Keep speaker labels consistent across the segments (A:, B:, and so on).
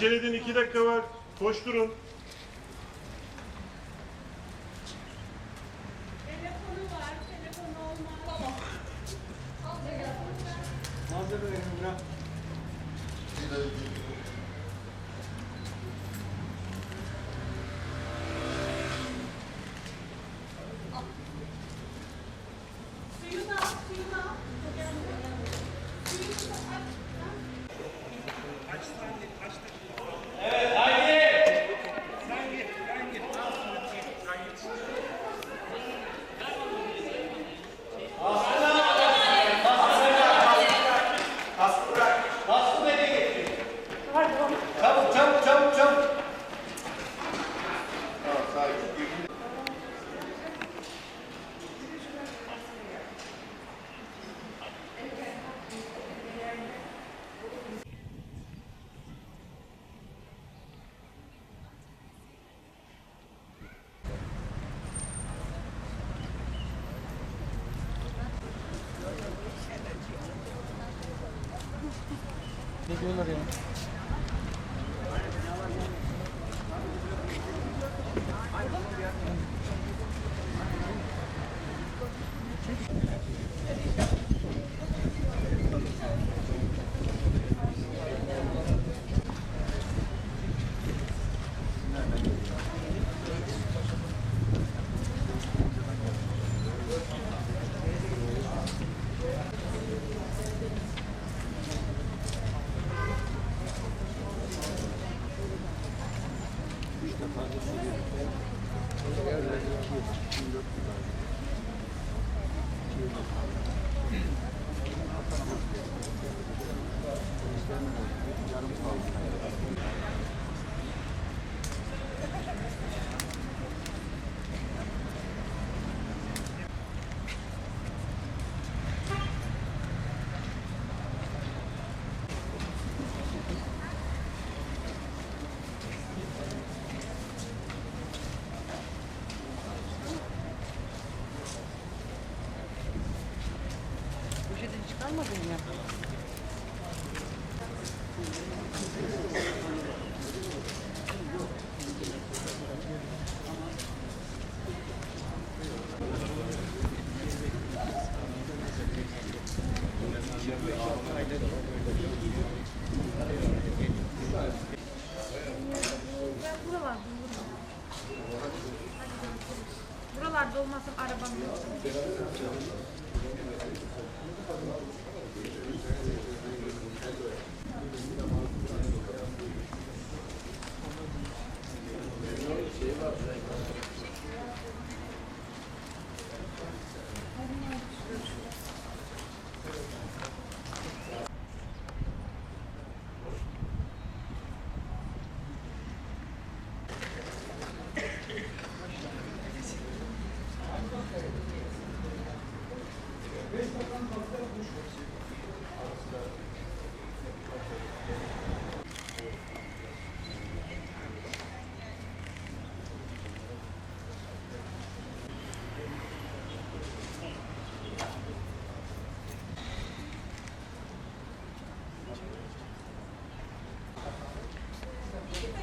A: Acele edin iki dakika var. Koşturun.
B: Telefonu var,
C: Obrigado. Buralarda olurum. Buralarda olmasam arabam yok.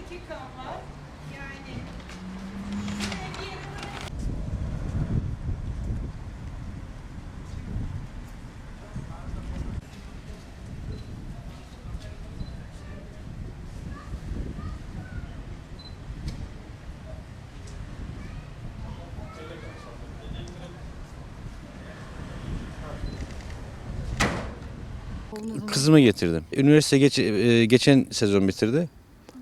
B: Dakikam var. Yani.
D: Kızımı getirdim. Üniversite geç- e, geçen sezon bitirdi.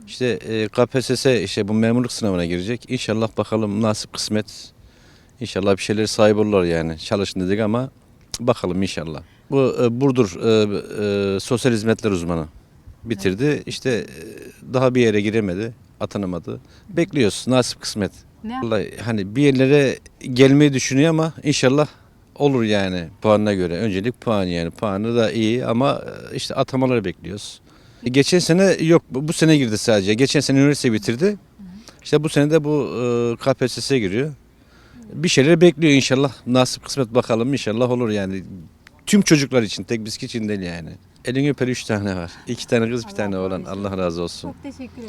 D: İşte e, KPSS işte bu memurluk sınavına girecek. İnşallah bakalım nasip kısmet. İnşallah bir şeyler sahip olurlar yani. Çalışın dedik ama bakalım inşallah. Bu e, Burdur e, e, sosyal hizmetler uzmanı bitirdi. İşte e, daha bir yere giremedi, atanamadı. Bekliyoruz nasip kısmet.
C: Ne
D: Vallahi hani bir yerlere gelmeyi düşünüyor ama inşallah olur yani puanına göre. Öncelik puan yani. Puanı da iyi ama e, işte atamaları bekliyoruz. E, Geçen sene yok bu sene girdi sadece. Geçen sene üniversite bitirdi. İşte bu sene de bu e, KPSS'ye giriyor. Bir şeyler bekliyor inşallah. Nasip kısmet bakalım inşallah olur yani. Tüm çocuklar için tek biz için değil yani. Elini öper üç tane var. İki tane kız bir tane oğlan. Allah razı olsun.
E: Çok teşekkür ederim.